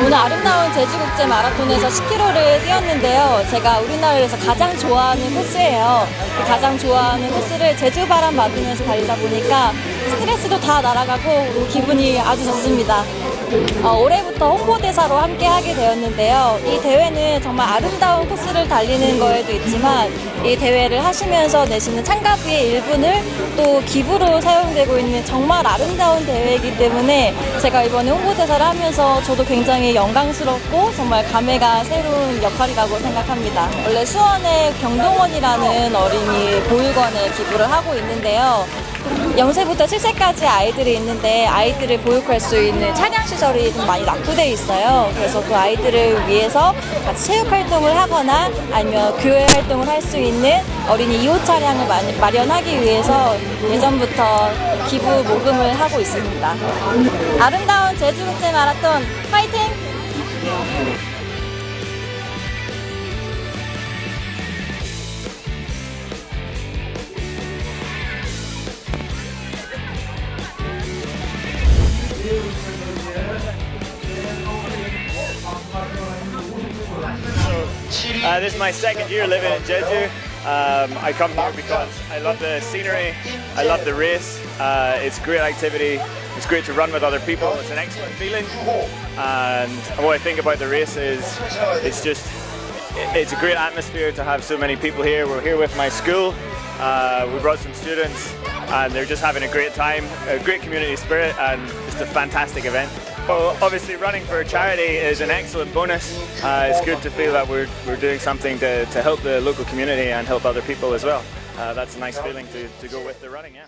오늘 아름다운 제주국제 마라톤에서 10km를 뛰었는데요. 제가 우리나라에서 가장 좋아하는 코스예요. 그 가장 좋아하는 코스를 제주 바람 맞으면서 달리다 보니까 스트레스도 다 날아가고 기분이 아주 좋습니다. 어, 올해부터 홍보대사로 함께 하게 되었는데요. 이 대회는 정말 아름다운 코스를 달리는 거에도 있지만 이 대회를 하시면서 내시는 참가비의 일부를 또 기부로 사용되고 있는 정말 아름다운 대회이기 때문에 제가 이번에 홍보대사를 하면서 저도 굉장히 영광스럽고 정말 감회가 새로운 역할이라고 생각합니다. 원래 수원의 경동원이라는 어린이 보육원에 기부를 하고 있는데요. 0세부터 7세까지 아이들이 있는데 아이들을 보육할 수 있는 차량 시설이 좀 많이 낙후되어 있어요. 그래서 그 아이들을 위해서 같이 체육 활동을 하거나 아니면 교회 활동을 할 수 있는 어린이 2호 차량을 마- 마련하기 위해서 예전부터 기부 모금을 하고 있습니다. 아름다운 제주 국제 마라톤 파이팅! Uh, this is my second year living in Jeju. Um, I come here because I love the scenery, I love the race. Uh, it's great activity. It's great to run with other people. It's an excellent feeling. And what I think about the race is, it's just, it's a great atmosphere to have so many people here. We're here with my school. Uh, we brought some students, and they're just having a great time. A great community spirit, and just a fantastic event. Well, obviously, running for a charity is an excellent bonus. Uh, it's good to feel that we're, we're doing something to, to help the local community and help other people as well. Uh, that's a nice feeling to, to go with the running, yeah.